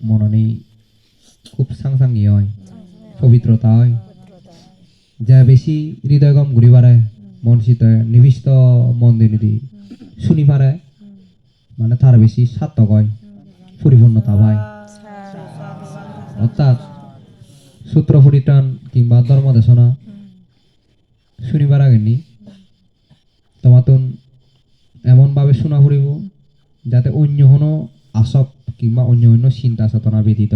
মননি খুব সাংসাঙ্গি হয়, পবিত্রতা হয়। যা বেশি হৃদয় গম ঘুরি পারে মন শীত নিবিষ্ট মন্দির নিদি শুনি পারে মানে তার বেশি সার্থক হয় পরিপূর্ণতা পায়। অর্থাৎ সূত্র পরিত্রাণ কিংবা ধর্মদেশনা শুনিবার আগেনি তোমাতন এমনভাবে শোনা পড়িব যাতে অন্য কোনো আসক কিংবা অন্য অন্য চিন্তা চেতনা ব্যতীত।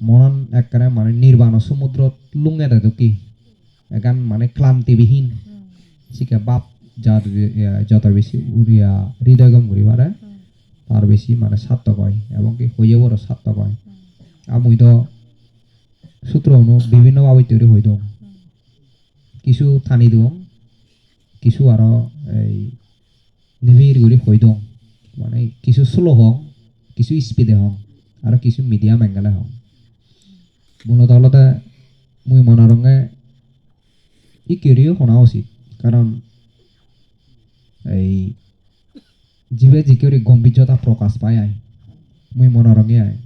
মনন একেবাৰে মানে নিৰ্বাণ সমুদ্ৰত লুঙে দেয় কি? একান মানে ক্লান্তিবিহীন। শিকে বাপ যার যত বেশি উড়িয়া হৃদয়গম ঘুরি পারে তার বেশি মানে সার্থক হয় এবং কি হইয়ে বড় সার্থক হয়। আমি তো সূত্র অনু বিভিন্নভাবে তৈরি হই দং কিছু থানি দং কিছু আরও এই নিবিড় করে হই দং মানে কিছু স্লো হং কিছু স্পিডে হং আৰু কিছু মিডিয়াম এংগেলে হং মূলত হলতে মুই মনারঙ্গে ই কেরিও শোনা উচিত, কাৰণ এই জীৱে যিকৰি গম্ভীৰ্যতা প্ৰকাশ পায় আই মুই মনোরঙে আয়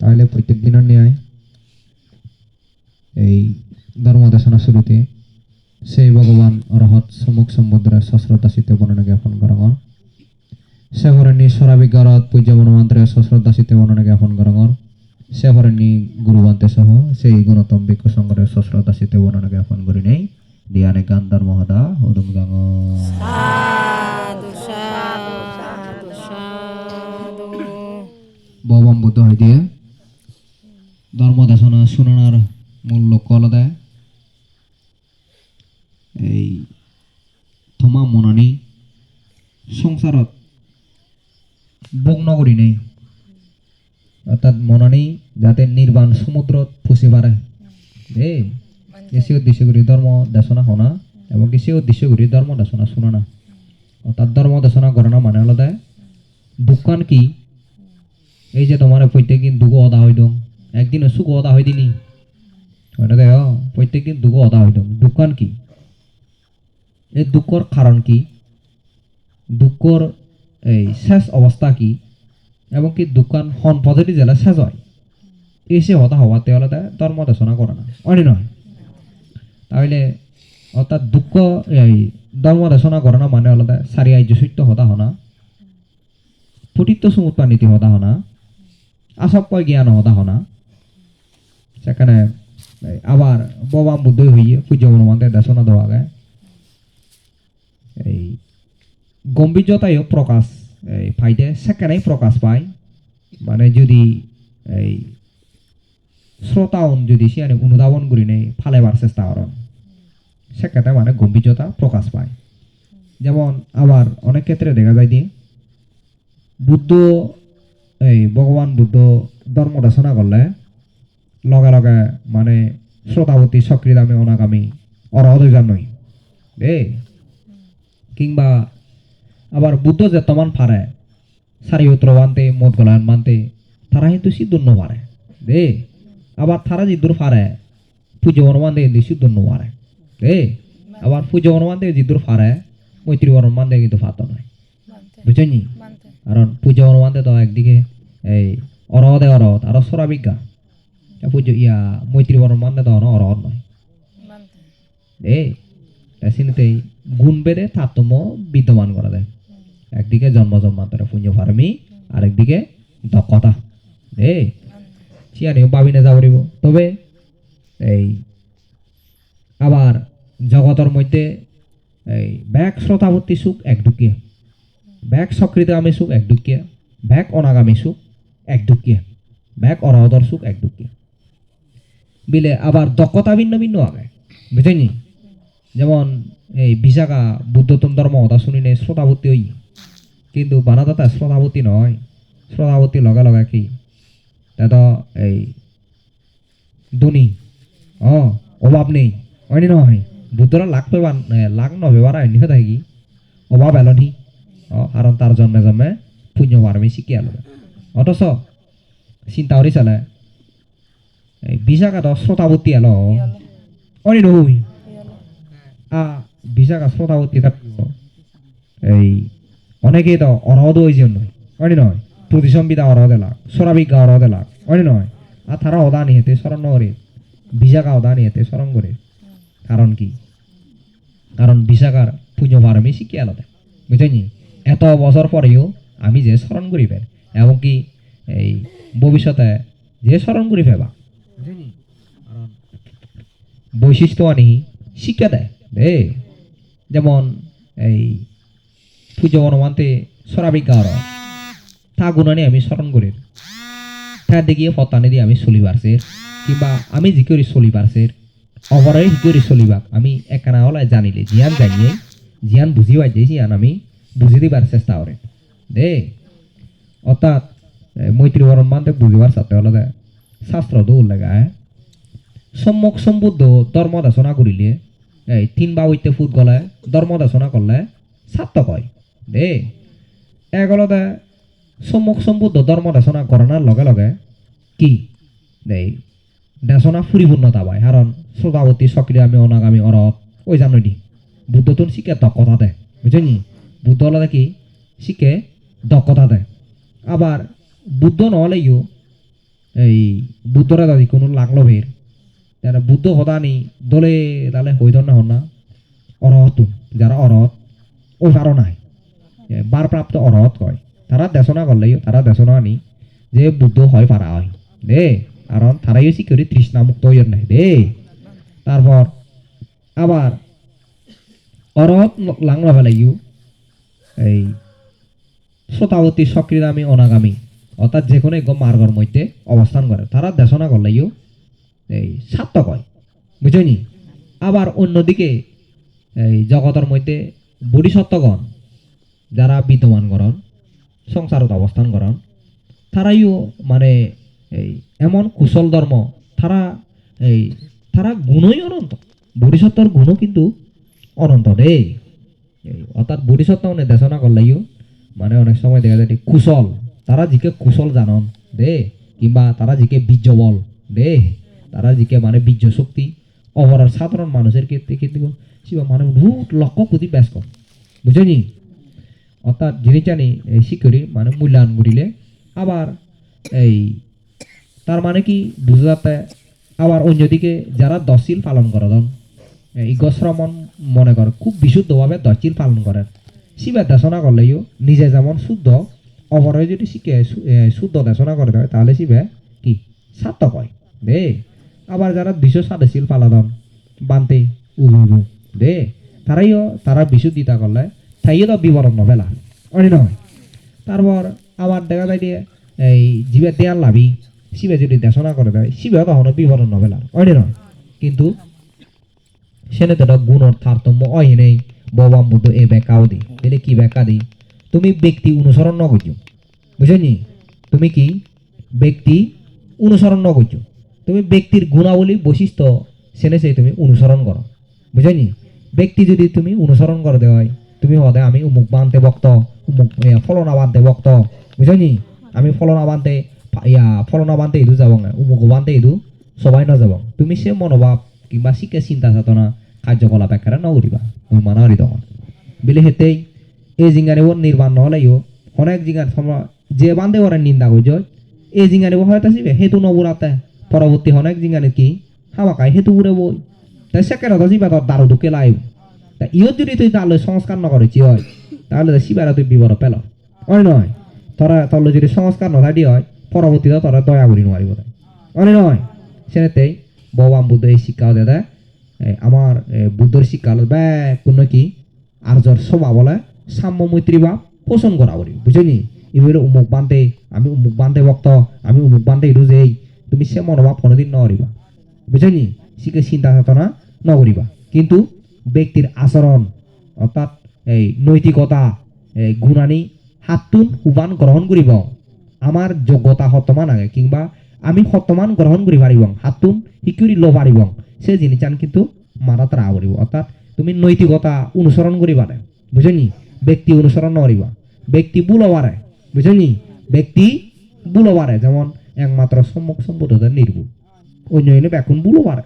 তাহলে প্রত্যেক দিনের ন্যায়। এই ধর্মদেশনা শুরুতে সেই ভগবান অরহত সমুখ সম্বুদ্রের সশ্রদ্ধা শীতে বর্ণনা জ্ঞাপন করঙর সে ভরণী স্বরাবিজ্ঞারত পূজ্য বনমন্ত্রে সশ্রদ্ধা শীতে বর্ণনা জ্ঞাপন করঙর সে ভরণী গুরুবন্তে সহ সেই গুণতম বিক্ষ সংগরের সশ্রদ্ধা শীতে বর্ণনা জ্ঞাপন করি নেই। দিয়ানে গান্ধার মহদা হদুম গাঙ ভগবান বুদ্ধ হয় দিয়ে। ধর্মদেশনা শুনানোর মূল লক্ষ্য আলাদা এই থমা মনানি সংসারত ভোগ নগরী নেই। অর্থাৎ মনানি যাতে নির্বাণ সমুদ্রত ফুসি পারে। এসে উদ্দেশ্য করি ধর্ম দেশনা হনা এবং সে উদ্দেশ্য করি ধর্ম দেশনা শুনো না। অর্থাৎ ধর্ম দেশনা করে না মানে আলাদা। দোকান কি? এই যে তোমার প্রত্যেক দিন দুগো অদা হই দং একদিন সুখ অদা হই দিনি ওটা দেখ প্রত্যেক দিন দুগো অদা হই দং দোকান কি? এই দুঃখর কারণ কি? দুঃখর এই শেষ অবস্থা কি? এবং কি দোকান হন পদ্ধতি জেলা শেষ হয়? এই সে হতা হওয়া তেওলে ধর্ম দেশনা করে না অনি নয় তাহলে অর্থাৎ দুঃখ, এই ধর্ম দেশনা করে না মানে আলাদা সারি আর্য সত্য হতা হনা। পতিত্ব সমুৎপা নীতি হতা হনা। আসক্কয় জ্ঞান হতা হনা। সেখানে আবার ববাম বুদ্ধ হইয়ে পূজ্য হনুমানদের দেশনা দেওয়া গায় এই গম্ভীর্যতায়ও প্রকাশ, এই পাইতে সেখানেই প্রকাশ পায়। মানে যদি এই শ্রোতাউন যদি সে অনুধাবন করি নেই ফালেবার চেষ্টা করেন। সেক্ষেত্রে মানে গম্ভীর্যতা প্রকাশ পায়। যেমন আবার অনেক ক্ষেত্রে দেখা যায় যে বুদ্ধ, এই ভগবান বুদ্ধ ধর্ম রচনা করলে লগে লগে মানে শ্রোতাবতী সক্রিয়দামী অনাগামী অরহদৈজান নই দেই কিংবা আবার বুদ্ধ যে তমান ফারে সারি উত্তর মানতে মত গলায়ন মানতে তারা কিন্তু সিদ্ধুন্ন পারে দে আবার তারা জিদ্দুর ফারে পুজো হনুমান দে কিন্তু সিদ্ধুন্ন পারে দে আবার পুজো হনুমান দে জিদ্দুর ফারে মৈত্রী হনুমান দে কিন্তু ফাতো নয়। বুঝলি কারণ পূজা অনুমানতে তো একদিকে এই অরহদে অরহত আর সরাবিজ্ঞা। পুজো ইয়া মৈত্রী অনুমানতে তো অন অরহত নয়। এই সিনতেই গুণ বেদে তারতম্য বিদ্যমান করা যায়। একদিকে জন্ম জন্মান্তরে পুণ্য ফার্মি আরেকদিকে দক্ষতা। এই চিয়ানিও পাবিনে যাব পাৰিব তবে এই আবার জগতের মধ্যে এই ব্যাক শ্রোতাবর্তী সুখ একডুকিয়া ব্যাক আমি সুখ একডুকিয়া ব্যাক অনাগামী সুখ একডুকিয়া ব্যাক অরহদর সুখ একডুকিয়া বিলে আবার দক্ষতা ভিন্ন ভিন্ন আগে। বুঝেনি যেমন এই বিশাখা বুদ্ধতম ধর্ম কথা শুনি নেই শ্রোতাবর্তী হই। কিন্তু বানাদাতা শ্রোতাবর্তী নয়। শ্রোতাবর্তী লগে লগে কি? তা এই ধনী অ, অভাব নেই। হয়নি নহয় বুদ্ধরা লাখ পেবা লাখ নভেবার আইনি হয়ে থাকি। অভাব এলনি অ কারণ তার জন্মে জন্মে পুণ্য পারমি শিখি আলো। অথচ চিন্তা কৰি চালে, এই বিশাখাত শ্রোতাবর্তী এলো। অনি নহুই আ বিশাখা শ্রোতাবর্তী থাকতো এই অনেকেই তো অনাহত হয়েছে নয় হয়নি নয়? প্রতিসংবিধা অর দেলাক সরাবিজ্ঞা অর দেলাক অনে নয়? আর তারা অদানি হেতে স্মরণ নগরে বিশাখা অদানি হেতে স্মরণ করে। কারণ কি? কারণ বিশাখার পুণ্য পারমি শিখে আলাদা বুঝলি এত বছর পরেও আমি যে স্মরণ করি ফের, এবং কি এই ভবিষ্যতে যে স্মরণ করি ফেবা বৈশিষ্ট্য আনি শিক্ষা দেয়। যেমন এই সরাবিজ্ঞা অর তা গুণানি আমি স্মরণ করি। তা দেখিয়ে ফতানি দিয়ে আমি চলি পারছে কিংবা আমি কৰি চলি পারছে অপরে সি কৰি চলিবাক। আমি একানা হলে জানিলে, জিয়ান জানিয়ে, জিয়ান বুঝি পাইছে জিয়ান আমি বুঝি দিবার চেষ্টা করে। দে, অর্থাৎ মৈত্রী বরণ মানতে বুঝিবার সাথে হলে দে শাস্ত্র দৌড় লেগা সম্মুখ সম্বুদ্ধ ধর্ম দেশনা করিলে, এই তিন বা ফুট গলে ধর্ম দেশনা করলে ছাত্র কয় দে এগলতে সম্মুখ সম্বুদ্ধ ধর্ম দেশনা করানোর লগে লগে কি? দেই। দেশনা পরিপূর্ণতা পায় কারণ শ্রোতাবতী সক্রিয় আমি অনাগামী অরত ওই জানো দি বুদ্ধ তো শিখে দক্ষতা দেয় বুঝলি বুদ্ধ হলে কি? শিখে দক্ষতা দেয় আবার বুদ্ধ নহলেও এই বুদ্ধরা দাদি কোনো লাগল ভের যারা বুদ্ধ হদানি দলে তালে হইত না হন না? অরহত যারা অরহত ওই পারো নাই। বারপ্রাপ্ত অরহত কয় তারা দেশনা করলেও তারা দেশনা আনি, যে বুদ্ধ হয় পারা হয়। দে কারণ তারাই হচ্ছে করে তৃষ্ণা মুক্ত হইয়া নাই। দে। তারপর আবার অরহত লাংলা ফেলাইও এই শ্রোতাবতী সক্রিয়ামী অনাগামী অর্থাৎ যে কোনো এক মার্গর মধ্যে অবস্থান করে তারা দেশনা করলেও এই সার্থক হয়। বুঝনি আবার অন্যদিকে, এই জগতের মধ্যে বুড়িসত্ত্বগণ যারা বিদ্যমান করন সংসারত অবস্থান করন তারাইও মানে এই এমন কুশল ধর্ম, তারা এই তারা গুণই অনন্ত। বুড়িসত্ত্বর গুণও কিন্তু অনন্ত দে এই অর্থাৎ বুড়িসত্ত্ব মানে দেশনা করলেও মানে অনেক সময় দেখা যায় কুশল, তারা জিকে কুশল জানন দে কিংবা তারা জিকে বীর্য বল দে তারা জিকে মানে বীর্য শক্তি অপরার সাধারণ মানুষের ক্ষেত্রে কিন্তু শিবা মানে বহুত লক্ষ্য কোটি ব্যস্ত বুঝলি অর্থাৎ যিনি জানি এই শিকড়ি মানে মূল্যায়ন করিলে আবার এই তার মানে কি? বুঝা যাতে আবার অন্যদিকে যারা দশিল পালন করে দন এই গশ্রমণ মনে করে, খুব বিশুদ্ধভাবে দশিল পালন করেন শিবা দেশনা করলেও নিজে যেমন শুদ্ধ অপরে যদি শিখে শুদ্ধ দেশনা করে দেয়, তাহলে শিবে কি? সার্থক হয়। দে, আবার যারা বিশ্ব সাদেশীল পালাদন বানতে উলু। দে, তারাইও তারা বিশুদ্ধিতা করলে তো বিবরণ নবেলা অনি নয়। তারপর আবার দেখা যায় যে এই জীবে দেয়াল লাভি, শিবে যদি দেশনা করে দেয়, শিবে তখন বিবরণ নবেলা অনি নয়। কিন্তু সেনে তো গুণর তারতম্য অহি নেই। ববাম বুদ্ধ এ ব্যাখ্যাও দি তাহলে কি ব্যাখ্যা দি? তুমি ব্যক্তি অনুসরণ ন করছ বুঝলি তুমি কি ব্যক্তি অনুসরণ ন তুমি ব্যক্তির গুণাবলী বৈশিষ্ট্য সেনে সেই তুমি অনুসরণ করো। বুঝলি ব্যক্তি যদি তুমি অনুসরণ করে দেওয়া হয় তুমি হদে আমি উমুক বানতে বক্ত উমুক ফলনা বানতে বক্ত বুঝলি? আমি ফলনা বানতে, ইয়া, ফলনা বানতে ইদু যাব না উমুক বানতে ইদু সবাই না যাব তুমি সে মনোভাব কিংবা শিখে চিন্তা চেতনা কার্যকলাপ একেবারে নগরিবা মই মানা হরি তখন। বিলে হেতেই এই জিঙ্গারে ওর নির্বাণ নহলেও অনেক জিঙ্গার সময় যে বান্ধে ওরা নিন্দা করছ এই জিঙ্গারে হয়তো আসিবে হেতু নবুরাতে পরবর্তী অনেক জিঙ্গারে কি হামাকাই হেতু উড়ে বই তাই সেকেন্ড কথা শিবা তোর দারু ঢুকে লাইব তা ইও যদি তুই তাহলে সংস্কার নকরেছি হয়? তাহলে শিবারা তুই বিপদ পেল। হয় নয়, তোরা তাহলে যদি সংস্কার নথাটি হয়, পরবর্তীতে তোরা দয়া করি নোৱাৰিব তাই হয় নয় সেনেতেই ভগবান বুদ্ধ এই শিক্ষাও দেয় আমার বুদ্ধর শিক্ষা বে কোনো কি? আর্যর স্বভাব বলে সাম্য মৈত্রী বা পোষণ করা করি, বুঝলি এবারে উমুক বান্ধে আমি উমুক বান্ধে ভক্ত, আমি উমুক বান্ধে ইরু যেই তুমি সে মনোভাব কোনোদিন নকরিবা বুঝলি শিখে চিন্তা চেতনা নকরিবা কিন্তু ব্যক্তির আচরণ, অর্থাৎ এই নৈতিকতা, এই গুণানি হাতটোন সুবান গ্ৰহণ কৰিব। আমাৰ যোগ্যতা সত্তমান আগে, কিংবা আমি সত্তমান গ্ৰহণ কৰি পাৰিব, হাতটোন শিকি ল পাৰিব, সে জিনিসান কিন্তু মারাত রা করিব অর্থাৎ তুমি নৈতিকতা অনুসরণ করিবা না? বুঝলি ব্যক্তি অনুসরণ নকরিবা ব্যক্তি বুলো পারে বুঝলি ব্যক্তি বুলো পারে যেমন একমাত্র সম্মুখ সম্বোধনের নির্ভুল অন্য এখন বুলো পারে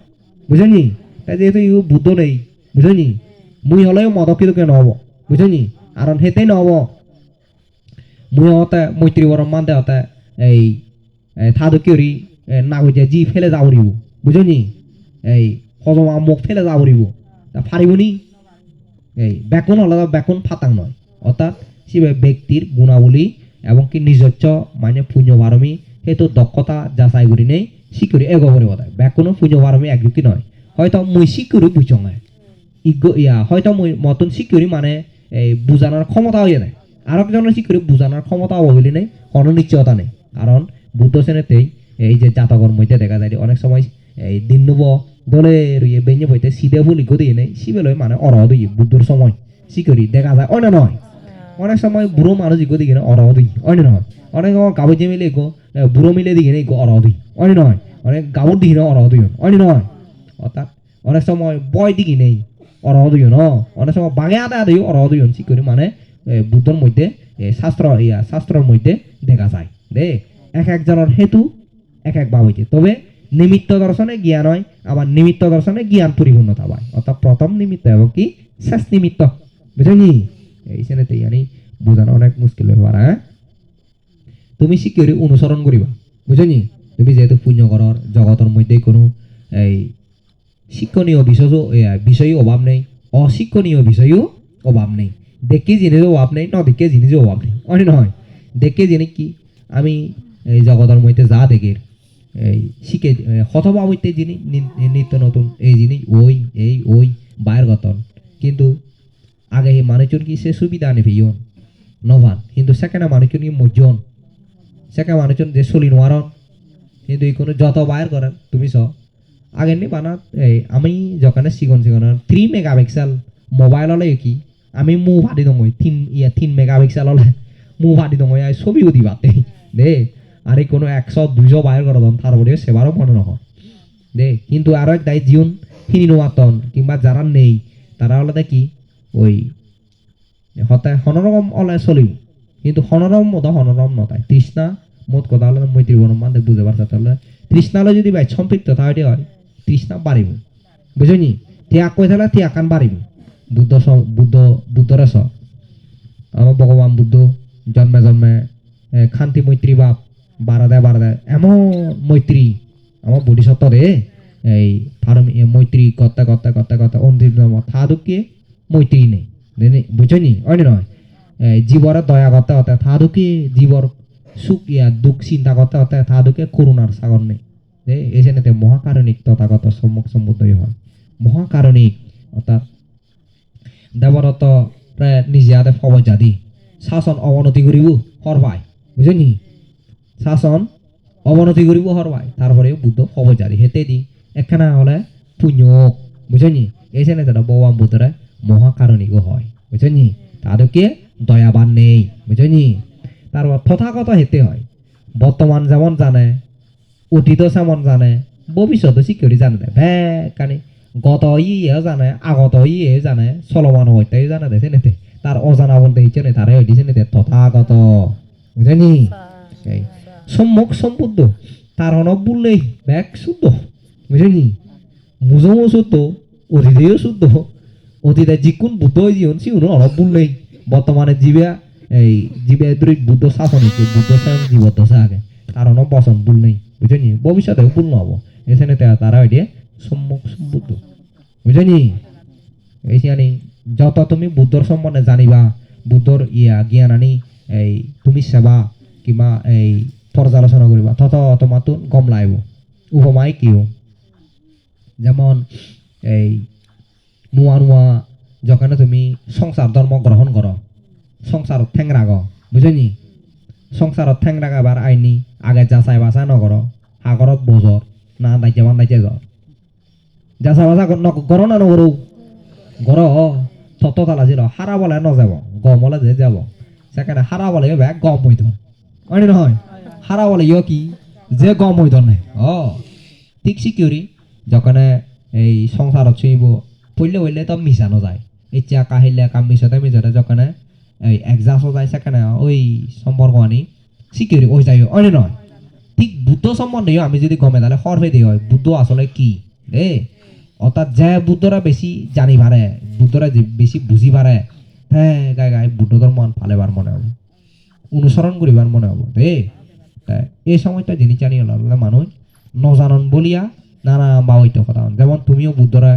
বুঝলি তাই যেহেতু বুদ্ধ নেই। বুঝলি? মুই হলেও মদকিতকে নহব, বুঝলি? কারণ হেতেই নহব। মুই হতে মৈত্রী বরম মানতে হতে এই থাদু কিউরি না বুঝে জি ফেলে যাবরিব বুঝনি এই হজমা মুখ ফেলে যাবরিব তা ফারিবনি এই ব্যাকুণ হলো ব্যাকুণ ফাতাং নয় অর্থাৎ শিবে ব্যক্তির গুণাবলী এবং কি নিজস্ব মানে পুণ্য বারমি সেইটো দক্ষতা যাচাই করি নেই শিকরি এগো করে বলে ব্যাকুণ পুণ্য বারমি একযুক্তি নয় হয়তো মুই শিকরি বুঝঙে ইগ ইয়া, হয়তো মতন শিকরি মানে এই বুঝানোর ক্ষমতা হয়ে যায় আর একজনের শিকরি বুঝানোর ক্ষমতা অবহেলি নেই, কোনো নিশ্চয়তা নেই। কারণ বুদ্ধ শ্রেণীতেই এই যে জাতকর মধ্যে দেখা যায় অনেক সময়, এই দিন নব দলে রুইয়ে বেঞ্জে বইতে সিদে ফুলি গদি নেই সিবেলই মানে অরহদ বুদ্ধর সময়। শিকরি দেখা যায়, অন্য নয় অনেক সময় বুড়ো মানুষ ইগো দিকে অরহ দুই অন্য নয় অনেক যে মিলে গো বুড়ো মিলে দিকে নেই গো অরহ দুই অন্য নয় অনেক গাবর দিকে অরহ দুই অন্য নয় অর্থাৎ অনেক সময় বয় দিকে নেই অরহ দুই ন অনেক সময় বাগে আদা আদা অরহ দুই সি করি মানে বুদ্ধর মধ্যে শাস্ত্র, ইয়া, শাস্ত্রের মধ্যে দেখা যায়। দে, এক একজনের হেতু, এক এক ভাব হইছে তবে নিমিত্ত দর্শনে জ্ঞান হয়, আবার নিমিত্ত দর্শনে জ্ঞান পরিপূর্ণতা পায়। অর্থাৎ প্রথম নিমিত্ত এবং কি? শেষ নিমিত্ত। বুঝলি এই শ্রেণীতে ইয়ানি বোঝানো অনেক মুশকিল ব্যাপার হ্যাঁ? তুমি শিক্ষারে অনুসরণ করিবা। বুঝলি তুমি যেহেতু পুণ্য করর জগতের মধ্যে কোনো, এই শিক্ষণীয় বিষয় বিষয়ও অভাব নেই। অশিক্ষণীয় বিষয়ও অভাব নেই। দেখে জিনিসও অভাব নেই ন দেখে জিনিসও অভাব নেই। অনেক নয় দেখে জিনিস কি? আমি, এই জগতের মধ্যে যা দেখে, এই শিখে হতবা হইতে জিনিস নিত্য নতুন, এই জিনিস ওই এই ওই বাইর গতন। কিন্তু আগে সেই মানুষজন কি, সে সুবিধা ইয়ন। নভান। কিন্তু সেখানে মানুষজন কি মজন সেখানে মানুষজন যে চলি নোয়ারন কিন্তু এই কোনো যত বাইর করেন তুমি চ আগে নি বানা এই, আমি যখন সিগন সিগন থ্রি মেগা পিক্সেল মোবাইল হলে কি, আমি মু ফাটি দङ তিন, ইয়া, তিন মেগা পিক্সেল হলে মু ফাটি দङ আই ছবিও দিবা দে, আর কোনো একশো, দুইশো বাইর করে দন তারপরে সেবারও মনে নহয়। দে, কিন্তু আরও এক দায় জিউন হিনি নোয়াতন কিংবা যারা নেই তারা হলে দেখি ওই হতে হনরকম অলে চলিব। কিন্তু হনরম মতো হনরম নতায় তৃষ্ণা মোট কথা হলে মৈত্রী বনম মানে বুঝে পারছে তাহলে তৃষ্ণালে যদি ভাই সম্পৃক্ততা হইতে হয় তৃষ্ণা বাড়িব বুঝলি ত্যাগ কৈ থাকলে ত্যাগ কান বাড়িব বুদ্ধ বুদ্ধ বুদ্ধরে স আমার ভগবান বুদ্ধ জন্মে জন্মে এ, শান্তি মৈত্রী বাপ বাড়া দেয় বাড়া দেয় এমন মৈত্রী আমার বোধিসত্ত্ব রে এই ফার্ম মৈত্রী করতে করতে করতে করতে অন্তিম জন্ম। থা দুঃখে মৈত্রী নেই। বুঝনি অন্য নয় জীবর দয়া করতে হতে থা দুঃখে জীবর সুখ ইয়া দুঃখ চিন্তা করতে হতে থা দুঃখে করুণার সাগর নেই। যে এখানেতে মহাকারণিক তথাগত সম্মুখ সম্বুদ্ধই হয়। মহাকারণিক অর্থাৎ দেবরত প্রায় নিজে হাতে ফবজা দি শাসন অবনতি করিব হরবাই বুঝলি শাসন অবনতি করিব হরবাই তারপরে বুদ্ধ ফবজা দি হেতে দি একখানা হলে পুণ্যক। বুঝলি এই জন্য তারা ভগবান বুদ্ধরা মহাকারণিক হয়। বুঝলি তাদেরকে দয়াবান নেই। বুঝলি তারপর তথাগত হেতে হয়। বর্তমান যেমন জানে অতীত যেমন জানে ভবিষ্যৎ শিক্ষারি জানে না ভ্যা কানে গত ইয়ে জানে আগত ইয়ে জানে চলমান হইতেই জানে দে সেনেতে তার অজানা বলতে ইচ্ছে নেই তারে হইতে সেনেতে তথাগত। বুঝলি এই সম্মুখ সম্বুদ্ধ তার হন বললেই ব্যাগ শুদ্ধ বুঝলি মুজমো শুদ্ধ অতীতেও শুদ্ধ। অতীতে যিকোন বুদ্ধ জীবন সিউন অলপ বললেই বর্তমানে জীবে এই জীবে বুদ্ধ শাসন বুদ্ধ স্বয়ং জীবত আগে তার হন বসন নেই বুঝলি ভবিষ্যতেও ভুল নহব এখানে তারা হইতে সম্মুখ সম্বুদ্ধ বুঝলি এইখানে যত তুমি বুদ্ধর সম্বন্ধে জানিবা, বুদ্ধর ইয়া জ্ঞান আনি, এই তুমি সেবা কিংবা এই পর্যালোচনা করিবা, তত তোমার তো গম লাগব উপমাই কিও যেমন এই নোয়া নোয়া যখন তুমি সংসার ধর্ম গ্রহণ করো, সংসারত ঠেং রাগ বুঝলি সংসারত ঠেং রাগাবার আইনি আগে যাচাই বাছাই নকৰ, সাগৰত বজৰ, না দাইজে বান দাইজে জ্বৰ। যাচাই বাছা কৰ না নকৰো? গর তত তালা ছিল হারা বলে ন যাব গম বলে যে যাব। সেখানে হারা বলে ব্যাগ গম হইত হয় নহয়? হারা বলে ইয় কি? যে গম হইত নাই অ ঠিক সিকিউরি যখন এই সংসারত ছুঁইব পড়লে হইলে তো মিশানো যায় ইচ্ছা কাহিলে কাম মিশতে মিশতে যখন একজাসও যায় সেখানে ওই সম্পর্ক আনি সিকিউরি ওই যাই হয় নয় ঠিক বুদ্ধ সম্বন্ধেও আমি যদি গমে তাহলে হরফে দিয়ে হয়, বুদ্ধ আসলে কি? এ অর্থাৎ যে বুদ্ধরা বেশি জানি পারে বুদ্ধরা বেশি বুঝি পারে হ্যাঁ গাই গাই বুদ্ধ ধর্ম ফালেবার মনে হবে। অনুসরণ করিবার মনে হব। দে এই সময়টা জিনিস জানি হলো মানুষ নজানন বলিয়া, নানা বাবৈত কথা। যেমন তুমিও বুদ্ধরা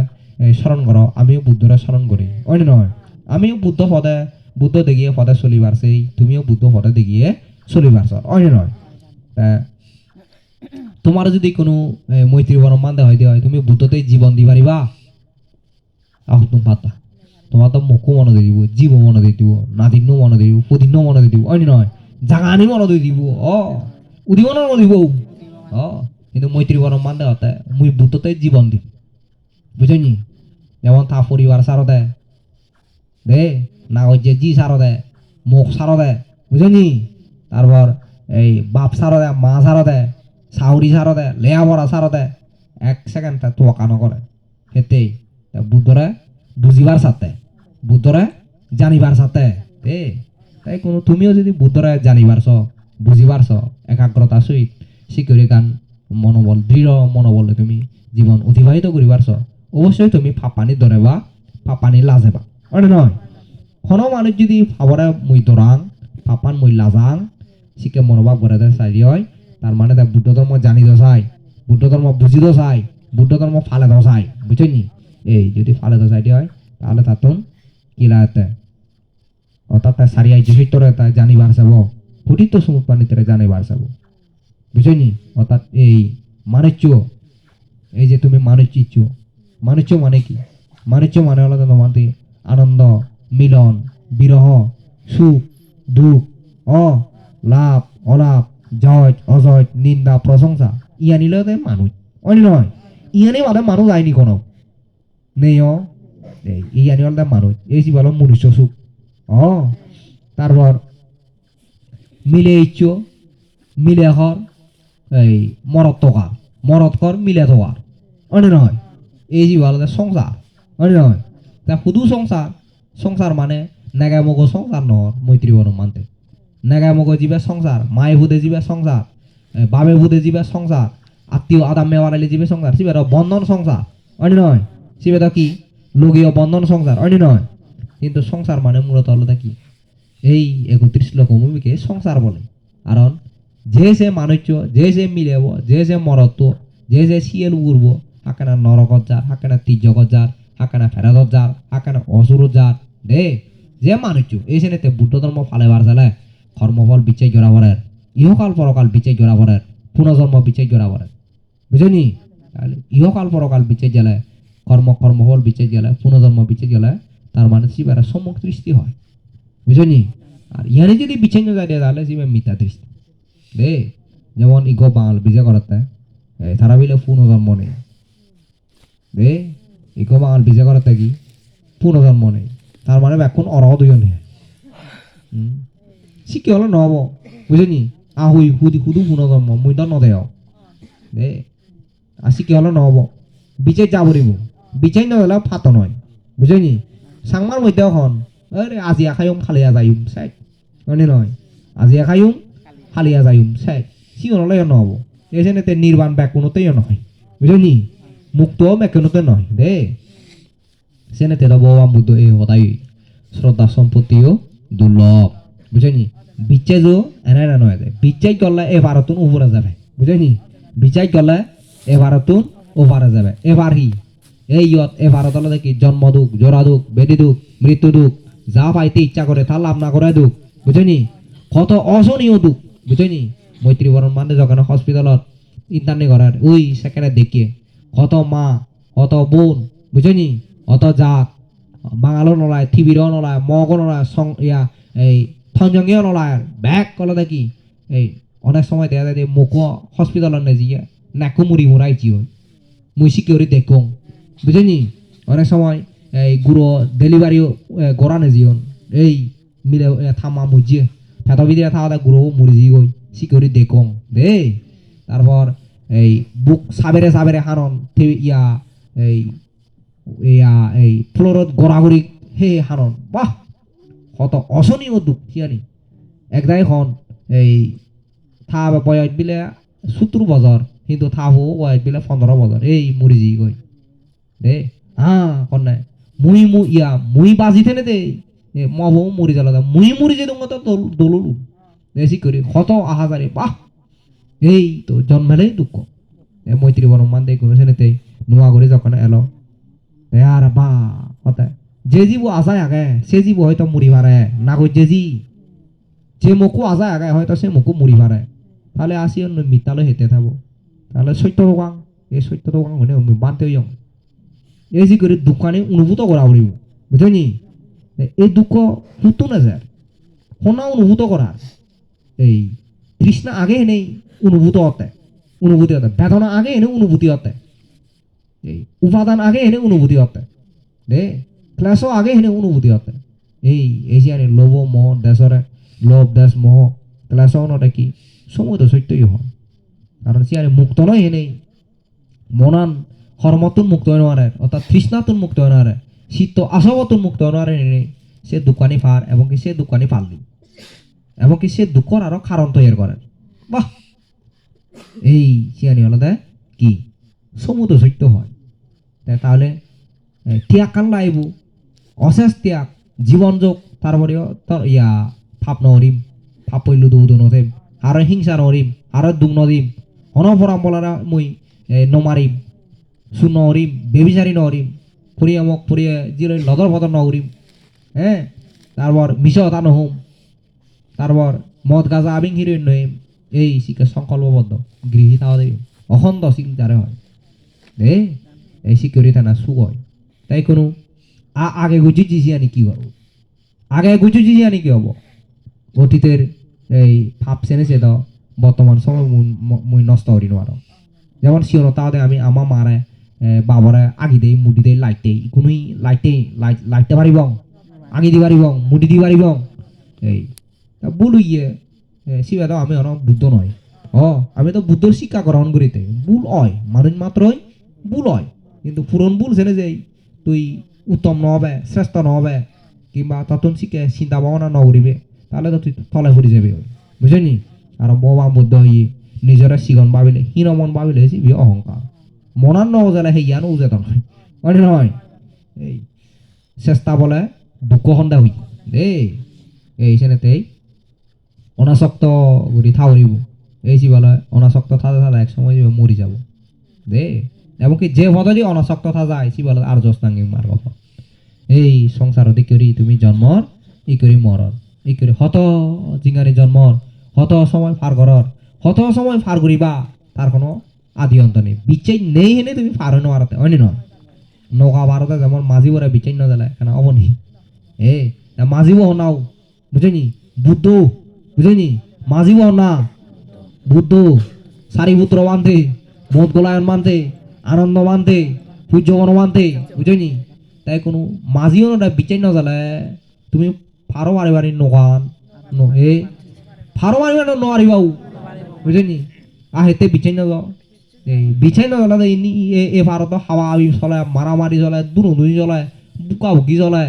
স্মরণ করো আমিও বুদ্ধরা স্মরণ করি অন্য নয় আমিও বুদ্ধ পদে বুদ্ধ দেখিয়ে পদে চলিবার সেই তুমিও বুদ্ধ পদে দেখিয়ে চল অন্য নয় তা তোমার যদি কোনো মৈত্রী বরম মান দেওয়া হয় তুমি বুদ্ধতেই জীবন দি পারিবা আহ তুমি পাতা তোমার তো মুখও মনে দিয়ে দিব জীব মনে দিয়ে দিব নাদিনও মনে দিয়ে দিব পুদিনও মনে দিয়ে দিব অন্য নয় জাগানি মনে দিয়ে দিব, অ উদিবনও মনে দিব। অ, কিন্তু মৈত্রী দেওয়া হতে মুই বুদ্ধতে জীবন দিম। বুঝলি যেমন তা পরিবার সারো দেয় দে না যে জি সারো দেয়, মুখ সারো দেয় বুঝলি তারপর এই বাপ সারো দেয়, মা সারো দেয়, সাউরি সারো দেয়, লেয়া বড়া সারো দেয়। এক সেকেন্ড তা তোয়াকা নকরে সেতেই বুদ্ধরে বুঝিবার সাথে। বুদ্ধরে জানিবার সাথে। এ, তাই কোনো তুমিও যদি বুদ্ধরে জানিবার ছ, বুঝিবার ছ, একাগ্রতা সহিত শিকরি গান, মনোবল দৃঢ়, মনোবলে তুমি জীবন অতিবাহিত করিবার ছ, অবশ্যই তুমি ফাপানি ধরে বা ফাপানি লাজে বা। অনে নয়। কোনো মানুষ যদি ফাবরে মুই দরাং ফাপান মুই লাজাং শিকে মনোভাব করে দেয় চাই হয় তার মানে তার বুদ্ধ ধর্ম জানিত চাই বুদ্ধ ধর্ম বুঝিত চাই বুদ্ধ ধর্ম ফালে দাও চাই বুঝলি এই যদি ফালে দাও চাই হয় তাহলে তাতন কিলাতে অর্থাৎ তার সারিয়াই জহিতরে তা জানিবার চাব ফুটিত সমুদ পানিতে জানিবার চাব বুঝলি অর্থাৎ এই মানুষ্য এই যে তুমি মানুষ চিচ্ছ মানুষ্য মানে কি মানুষ্য মানে হলো তো তোমাদের আনন্দ মিলন, বিরহ, সুখ, দুঃখ অ লাভ অলাভ জয় অজয় নিন্দা, প্রশংসা। ইয়ানি লতে মানুষ অন্য নয় ইয়ানি মানে মানুষ আইনি কোনো নেই অ। ইয়ানি হলে মানুষ এই যে বলো মনুষ্য সুখ। অ। তারপর মিলে ইচ্ছ, মিলে হর এই মরত টকা মরত কর মিলে থাকার অন্য নয় এই যে বলো সংসার অন্য নয় তা শুধু সংসার সংসার মানে নেগায় মগ সংসার নহর মৈত্রী বন মানতে নেগায় মগ যাবে সংসার, মায়ে ভূতে যাবে সংসার বাবে ভূতে যাবে সংসার, আত্মীয় আদাম মেওয়ারালে যাবে সংসার তো বন্ধন সংসার অন্য নয়। সিবে তো কি? লগীয় বন্ধন সংসার অন্য নয়। কিন্তু সংসার মানে মূলত হলো কি এই একত্রিশ লক্ষ ভূমিকে সংসার বলে। কারণ যে সে মানুষ্য যে সে মিলেব, যে সে মরত্ব, যে সে শিয়েল উড়ব, হাকানা নরকত যার হাকানা তির্যকত যার হাকানা ফেরাদত যার হাকানা অসুরত যার দে যে মানুষ্য এই শ্রেণীতে বুদ্ধ ধর্ম ফালে বার চালে কর্মফল বিচাই জোড়াবরের ইহকাল পরকাল বিচাই জোড়াবরের পুনর্জন্ম বিচাই জোড়াবরের বুঝলি ইহকাল পরকাল বিচাই গেলে কর্ম কর্মফল বিচাই গেলে পুনর্জন্ম বিচাই গেলে তার মানে শিবের সম্মুখ দৃষ্টি হয়। বুঝলি আর ইয়ানে যদি বিচ্ছিন্ন যায় তাহলে শিবের মিথ্যা দৃষ্টি। দে যেমন ইগো বাঙাল বিজয় করাতে তারা বিলে পুনর্জন্ম নেই। দে ইগো বাঙাল বিজয় করাতে কি? পুনর্জন্ম নেই। তার মানে এখন অরহদয় নেই শিখি হলে নহব বুঝলি আহুই সুদি সুদু পুনর্জন্ম মুই তো নদেও দে। আর শিখি হলে নহব বিচাই যাব দিব বিচাই নহলে ফাত নয়। বুঝলি সাংমার মধ্যে এখন আরে, আজি আখাইম খালিয়া যাইম সাই মানে নয় আজি আখাইম হালিয়া যাইম সাই সিওনলে নহব এসেনেতে নির্বাণ ব্যাকুণতেই নয় বুঝলি মুক্ত ব্যাকুণতে নয় দে। সেনেতে তো বাবা বুদ্ধ এই সদায় শ্রদ্ধা সম্পত্তিও দুর্লভ বুঝলি বিচাই যো এনে না নয় বিচাই করলে এ ভারতুন উপরে যাবে বুঝলি বিচাই করলে এ ভারতুন উপরে যাবে এবার হি এই ইয়ত এ ভারত হলো দেখি জন্ম দুঃখ জোড়া দুঃখ বেদি দুঃখ মৃত্যু দুঃখ যা পাইতে ইচ্ছা করে তা লাভ না করে দুঃখ বুঝলি কত অসহনীয় দুঃখ বুঝলি মৈত্রী বরণ মানে যখন হসপিটালত ইন্টারনি করার ওই সেকেন্ডে দেখিয়ে কত মা কত বোন বুঝলি অত জাত বাঙালো নলায় থিবিরও নলায়, মগও নলায়, সং, ইয়া, এই থঞ্জঙ্গিও নলায়, ব্যাগ কলে দেখি, এই অনেক সময় দেখা যায় মুখও হসপিটালত নেজিয়ে, নাকো মুড়ি মুড়াইছি ওই মুই সিকিউরি দেখুন বুঝলি অনেক সময় এই গুঁড়ো ডেলিভারিও গড়া নেজিয়ন। এই মিলে থামা মুজিয়ে। ফেত ভিতরে থাকা গুঁড়ো মুড়ি জি গই সিকিউরি দেখুন দে, তারপর এই বুক সাবেরে সাবেরে হানন ইয়া, এই এই ফ্লোরত গড়াগড়ি হে হানন। বাহ! কত অসনীয় দুঃখ চিয়ানি একদাই খন এই থা বয়স বিলে সত্তর বছর কিন্তু থা হো বয়স বিলে পনেরো বছর এই মরি জি গই দে হ্যাঁ কন্যা মুই মু ইয়া, মুই বাজি থেনে দে মবো মরি জ্বালা মুই মরি যে তো দলুলু। বেশি করে কত আহাজারি বাহ! এই তো জন্মেলেই দুঃখ। মৈত্রী বনমান কোনো সেনেতেই নোয়া করে যখন এলো। আর বা কথা যে জীব আসায় আগে সে জীব হয়তো মুড়ি মারে না কই যে জি যে মুখু আসায় আগে, হয়তো সে মুখু মুড়ি মারে তাহলে আসি অন্য মিতালে হেঁটে থাকব তাহলে সত্য দোকান এই সত্য দোকান হলে বানতে যাও। এই যে করে দোকানে অনুভূত করা পড়িব বুঝলি এই দুঃখ হুতো না স্যার শোনা অনুভূত করা এই তৃষ্ণা আগে নেই অনুভূত হতে অনুভূতি হতে বেদনা আগে এনে অনুভূতি হতে এই উপাদান আগে এনে অনুভূতি হতে দে ক্লাসও আগে এনে অনুভূতি হতে এই এই যে লোভ, মোহ দেশরে লোভ, দেশ, মোহ ক্লাসও নটা কি সময় তো সত্যই হয়। কারণ সে আনি মুক্ত নয় এনেই। মনান কর্মতুন মুক্ত হয়ে নোৱাৰে অর্থাৎ তৃষ্ণাতুন মুক্ত হয়ে নোৱাৰে শীত আশাবতুন মুক্ত হয়ে নোৱাৰে এনেই। সে দোকানি ফার এবং কি সে দোকানি ফাল দিন এবং কি সে দুঃখর আরও কারণ তৈরি করেন বাহ! এই চিয়ানি হলদে কি? সমুদ্র সত্য হয়। তাহলে ত্যাগ কান লাইব অশেষ ত্যাগ জীবন যোগ তারপরেও তোর ইয়া ফাপ নরিম ফাপ পইলু দু দু নথিম আর হিংসা নরিম আর দুগ নদিম অনপরাম বলারা মুই নমারিম সু নরিম বেবিচারি নরিম ফুরিয়ে মোক ফুরিয়ে জিরো লদর ভদর নরিম হ্যাঁ তারপর মিশ তা নহম তারপর মদ গাজা আবিং হিরোইন নহিম এই শিক্ষা সংকল্পবদ্ধ গৃহী তাও দেব অখণ্ড চিন্তারে হয়। এই সিকিউরিটি না সুখ হয় তাই কোনো আগে গুজি জিজি আনি কি হব আগে গুজি জিজি আনি কি হব অতীতের এই ভাব চেনেছে তো বর্তমান সময় মুই- নষ্ট করি নোৱাৰো যেমন সিওনো তাহলে আমি আমার মারে বাবারে আগি দেই মুডি দেই লাইট দেই কোনোই লাইটে লাইট লাইটতে পারিব আগি দি পারিব মুডি দি পারিব এই ভুল ইয়ে সিবা তো আমি অন বুদ্ধ নয় ও আমি তো বুদ্ধর শিক্ষা গ্রহণ করিতে ভুল হয় মানুষ মাত্রই ভুল হয় কিন্তু পুরন ভুল জেনে যাই তুই উত্তম নহবে শ্রেষ্ঠ নহবে, কিংবা ততন শিখে চিন্তা ভাবনা নকরিবে তাহলে তো তুই তলে ফুরি যাবি। বুঝলি আর বোমা বুদ্ধ হইয়ে নিজরে সিগন ভাবিলে হীনমন ভাবিলে সিবি অহংকার মনার নজালে সেই জ্ঞান উজেত নয় হয় নহয়? এই, চেষ্টা বলে দুঃখ সন্দেহ হই। দেই, এই সেনেতেই অনাসক্ত গুড়ি থাউরিব এই বলে, অনাসক্ত থাকা থাকা এক সময় মরি যাব। দে এমনকি যে বদলি অনাসক্ত থা যায়, সি বলে, আর জস্তাঙ্গি মার কথা এই সংসার দি করি তুমি জন্মর ই করি মরর ই করি হত জিঙারি জন্মর হত সময় ফার ঘরর, হত সময় ফার করিবা তার কোনো আদি অন্ত নেই। বিচ্ছাই নেই হেনে তুমি ফার হইনো আরতে অনি নয়? নৌকা ভারতে যেমন মাঝি বরে বিচ্ছাই না দিলে, কেন অবনি? এ মাঝিব নাও বুঝনি বুদ্ধ বুঝনি মাঝিব না, বুদ্ধ সারিপুত্র মানতে মদ গোলায়ন মানতে আনন্দ মানতে সূর্যগণ মানতে বুঝনি তাই কোনো মাঝিও না বিচাই না জালে তুমি ফারো মারি মারি নগান ন এ ফারো মারি মারি নোৱাৰি বাউ বুঝনি আ, হেতে বিচাই না যাও এই বিচাই না জ্বলা ইনি এ এ ভারত হাওয়া আবি চলে মারামারি চলে দুনুদুনি চলে, বুকা বুকি চলে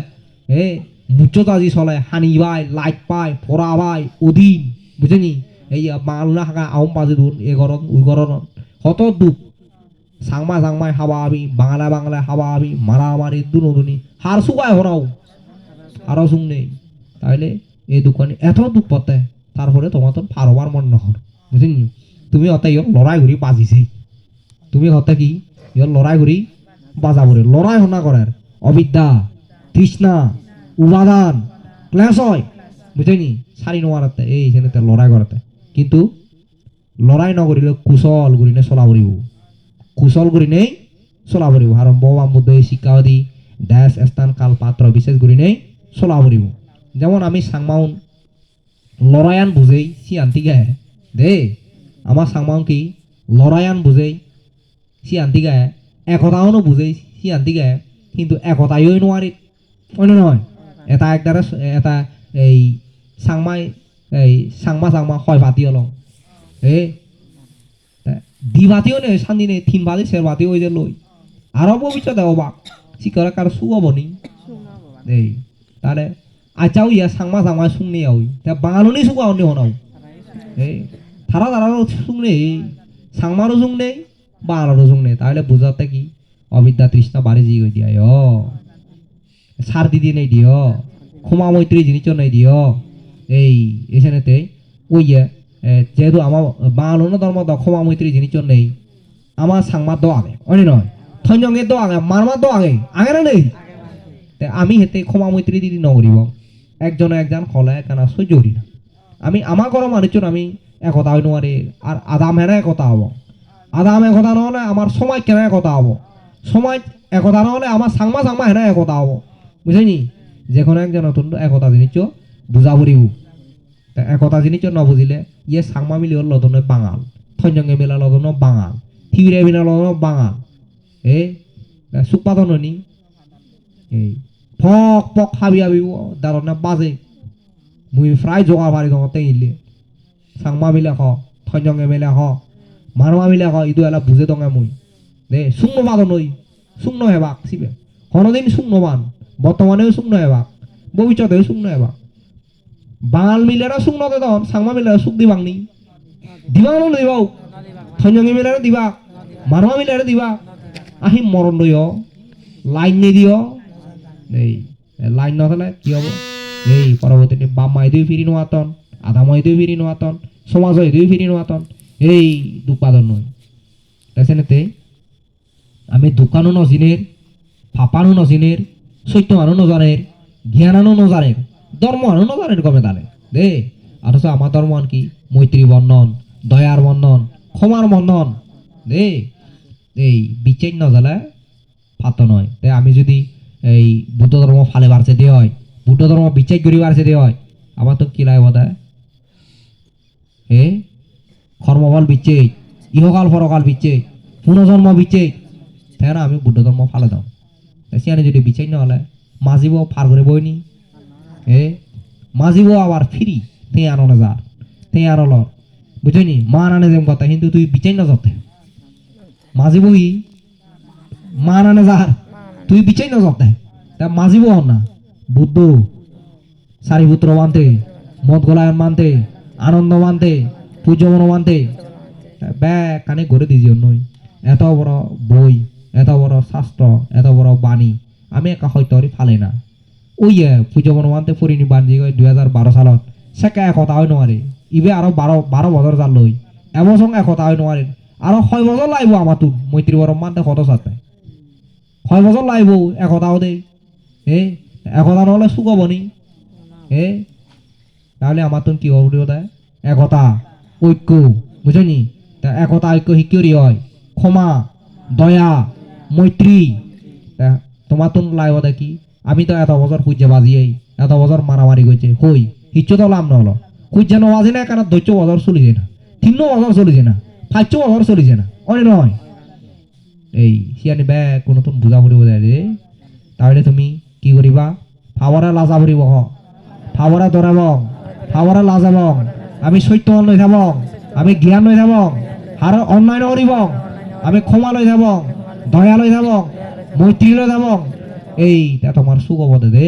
এ মুচ্চতাজি চলে, হানি বাই, লাইট পাই ফরা বাই অধীন বুঝনি এই বাংলা হাগা আউম পাজি দুন এ ঘরত ওই ঘরত কত দুঃখ। সাংমা সাংমাই হাওয়া আবি বাংলা বাংলা হাওয়া আবি মারামারি, দুনুদুনি, হার সুগায় হরাও আরও সুং নেই। তাইলে এই দোকানে এত দুঃখ পাতে, তারপরে তোমার তো ফারবার মন নহর বুঝলি তুমি অত ইয়র লড়াই ঘুরি বাজিছে। তুমি হতে কি ইয়র লড়াই ঘুরি বাজাবরে লড়াই হনা করার অবিদ্যা, তৃষ্ণা, উপাদান ক্লেশ হয় বুঝলি সারি নোয়ারাতে এই সেনেতে লড়াই করাতে কিন্তু লড়াই নকরিলে কুশল গুৰিনে চলা পৰিব কুশল গুৰি নেই চলা পৰিব আৰু ববা মুদ্দ শিক্ষাৱতী দেশ স্থান কাল পাত্ৰ বিশেষ গুৰি নেই চলা পৰিব যেমন আমি সাংমাউন লড়াইয়ান বুঝেই সিয়ান্তিকে দে আমার সাংমাউন কি? লড়াইয়ান বুঝেই সিয়ান্তিকে একতাওনো বুঝেই সিয়ান্তিকে কিন্তু একতাইও নোৱাৰি অন্য নহয়, এটা একদাৰে এটা এই চাংমাই, এই চাংমা চাংমা হয় ভাতি অলং। এ দি ভাতিও নে শান্তি নেই থিন ভাতি সের ভাতিও ওই যে লই। আরও ভবিষ্যৎ অবাক শিকরে কারও সুগব নি এই, তাহলে আচাও ইয়া সাংমা সাংমা শুননি আউই তা বাঙালনি সুগাও নি হনাও এই, তারা তারারও শুননে সাংমারও শুননে বাঙালরও শুননে তাহলে বুঝাতে কি? অবিদ্যা তৃষ্ণা বাড়ি জি গই দিয়া সার দিদি নেই দিও। ক্ষমা মৈত্রী জিনিস নেই দিও। এই, এখানেতে ওই যে এ, যেহেতু আমার বাঙালো ধর্ম দ ক্ষমা মৈত্রী জিনিস নেই আমার সাংমা দো আগে অনে নয় থঞ্জঙ্গে দো আগে মারমা দো আগে আগে না নেই? আমি হেতে ক্ষমা মৈত্রী দিদি নগরিব একজন একজন খলে কেন সহ্য করি না। আমি আমার ঘর মানুষজন আমি একতা হই নোৱাৰি আর আদাম হেনে একতা হব। আদাম একতা নহ'লে আমার সমাজ কেন একতা হব? সমাজ একতা নহ'লে আমার সাংমা সাংমা হেনে একতা হব। বুঝলি যে কোনো একজন একতা জিনিস বুঝা পড়িব একতা জিনিস নবুঝিলে ইয়ে সাংমা মিলি হল লদনে বাঙাল থঞ্জঙ্গে মেলা লদন বাঙাল থিউরে মিলা লদন বাঙাল, এ সুপাদন নি এই, ফক পক হাবি হাবি দারনে বাজে। মুই ফ্রাই জোগা পারি দো তেইলে সাংমা মিলে খ থঞ্জঙ্গে মিলে খ মারমা মিলে খ ইদু এলা বুঝে দঙে মুই। দে শূন্য বাদন নই শূন্য হেবাক সিবে কোনোদিন শূন্যবান বর্তমানেও শূন্য হেবাক ভবিষ্যতেও শূন্য হেবাক। বাঙাল মিলেরা শূন্য দে দন সাংমা মিলেরা সুখ দিবাং নি। দিবাং ন দিবাও থঞ্জঙ্গে মিলেরা দিবা, মারমা মিলেরা দিবা। আহি মরণ দইয় লাইন নিদিও এই লাইন নথলে কি হব? এই পরবর্তীতে বাম মাইদেও ফিরি নোয়াতন আধা মাইদেও ফিরি নোয়াতন সমাজ হইদেও ফিরি নোয়াতন এই, দুপাদন নয় তাছাড়াতে আমি দোকানও নজিনের ফাপানো নজিনের সত্য আনো নজানের জ্ঞানানো নজানের ধর্ম নজানের গমে তালে। দে, অথচ আমার ধর্ম কি? মৈত্রী বন্ধন, দয়ার বন্ধন, ক্ষমার বন্ধন। দে এই বিচার নজালে ফাত নয়। তাই আমি যদি এই বুদ্ধ ধর্ম ফালে বাড়ছে দিয়ে হয়, বুদ্ধ ধর্ম বিচার করি বাড়ছে দিয়ে হয়, আমার তো কি লাগে বোধ হে, কর্মফল বিচ্ছে ইহকাল পরকাল বিচ্ছে পুনর্জন্ম বিচ্ছে তাই আমি বুদ্ধ ধর্ম ফালে দাম সিয়ানে যদি বিচার হলে মাজিব ফার করে বইনি। মাজিব আবার ফিরি, তে আনো না যার, তে আনো ল বুঝলি? মা নানে যেম কথা কিন্তু তুই বিচার না যাতে। মাজিবই মা নানে যার, তুই বিচাই না যাতে। তা মাজিব না? বুদ্ধ সারিপুত্র মানতে, মদ গলায়ন মানতে, আনন্দ মানতে পূজ্যমন মানতে। বে কানে ঘুরে দিজি নই এত বড় বই, এত বড় শাস্ত্র, এত বড় বাণী, আমি একা হয়তো ফালে না। ওই পূজ্যমন মানতে ফুরিনি বান্ধি গৈ দুই হাজার বারো সালত সেকা একতা হয় নোৱাৰে ইবে আৰু বাৰ বাৰ বছৰ যাৰ লৈ একতা হয় নোৱাৰে আৰু ছয় বছৰ লাগিব আমাৰতো মৈত্ৰী বৰম মানতে সত চাতে ছয় বছর লাইব একতাও দে এ একতা নহলে সুখ হব নি এ তাহলে আমার তো কি হবে দেয় একতা ঐক্য বুঝলি তা একতা ঐক্য শিকিয়রি হয় ক্ষমা দয়া মৈত্রী তোমার তো লাইব দেখি আমি তো এত বছর খুঁজে বাজিয়েই, এত বছর মারামারি করছে হই হিচ্ছ তো লাভ নহলো। খুঁজে নবাজি না কেন দৈত্য বছর চলিছে না? তিন বছর চলিছে না? পাঁচ বছর চলিছে না? অনে নয়। এই সিয়ানি বে কোনো তুমি বুজা ফুৰিব যায় ৰে তাহলে তুমি কি কৰিবা? ফাৱৰা লাজা ফুৰিব হ। ফাৱৰা দৰাব। ফাৱৰা লাজাব আমি সত্য লৈ যাব আমি জ্ঞান লৈ যাব আৰু অন্যায় নকৰিব। আমি ক্ষমা লৈ যাব দয়া লৈ যাব মৈত্ৰী লৈ যাব এই তা তোমাৰ চুক হ'ব দে